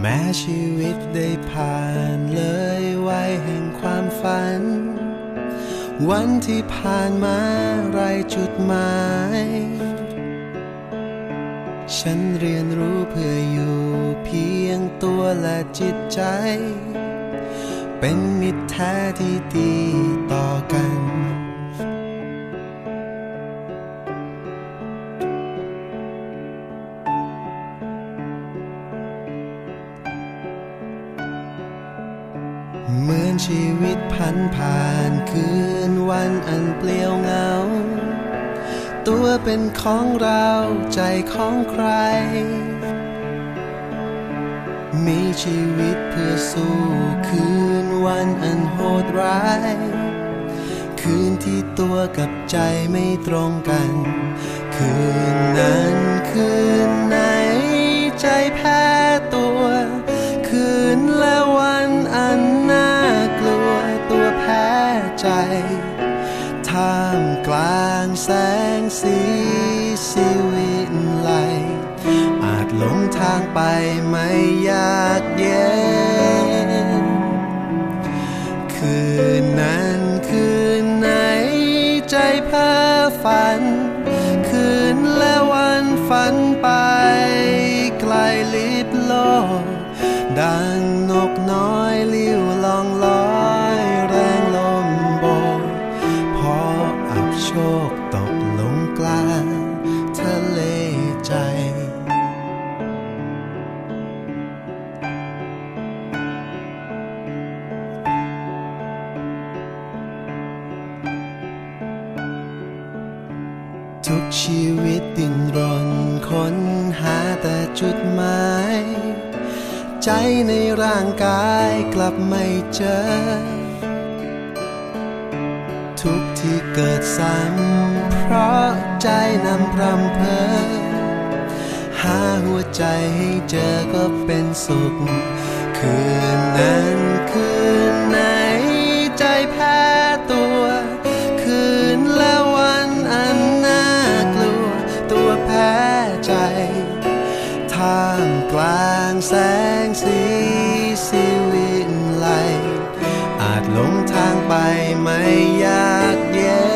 แม้ชีวิตได้ผ่านเลยวัยแห่งความฝัน วันที่ผ่านมาไรจุดหมาย ฉันเรียนรู้เพื่ออยู่เพียงตัวและจิตใจ เป็นมิตรแท้ที่ดีต่อ เป็นของเราใจของใคร มีชีวิตเพื่อสู้คืนวันอันโหดร้าย คืนที่ตัวกับใจไม่ตรงกัน คืนนั้นคืนไหนใจแพ้ตัว คืนและวันอันน่ากลัวตัวแพ้ใจ ท่ามกลางแสงสีสีวิไลอาจหลงทางไปไม่อยากเย็น ทุกชีวิตดิ้นรนค้นหาแต่จุดหมาย ใจในร่างกายกลับไม่เจอ ทุกที่เกิดซ้ำเพราะใจนำพรำเพอหาหัวใจให้เจอก็เป็นสุข คืนนั้นคืนไหน แสงสีสีวิไลอาจหลงทางไปไม่อยากเย็น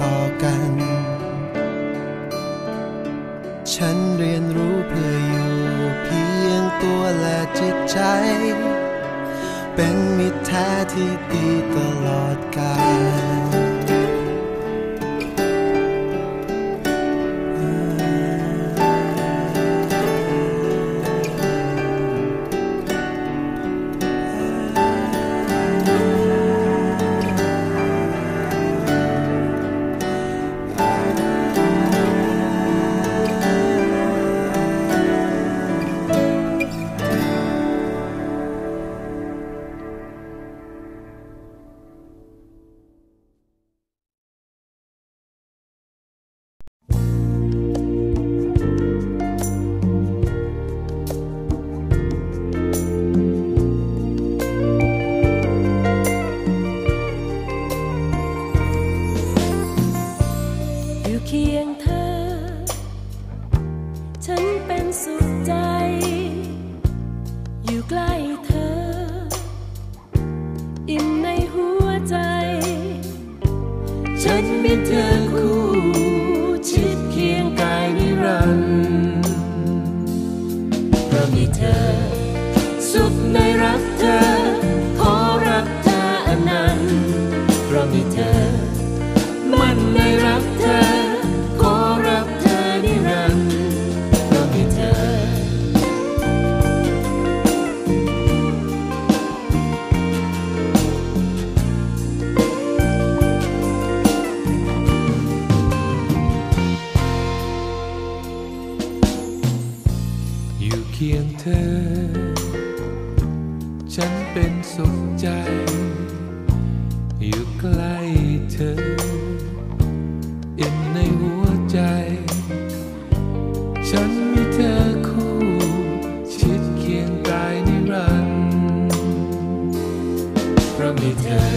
ต่อกัน ฉันเรียนรู้เพื่ออยู่เพียงตัวและจิตใจ เป็นมิตรแท้ที่ดีตลอดกาล ฉันมีเธอคู่ชิดเคียงกายนรันเพราะมีเธอ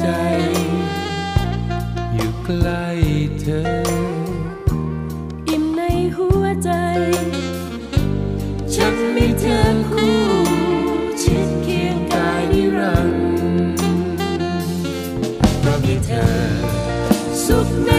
จ อยู่ใกล้เธอ อิ่มในหัวใจ ฉันมีเธอคู่ชิดเคียงกายนิรันดร์เพราะมีเธอ สุขใน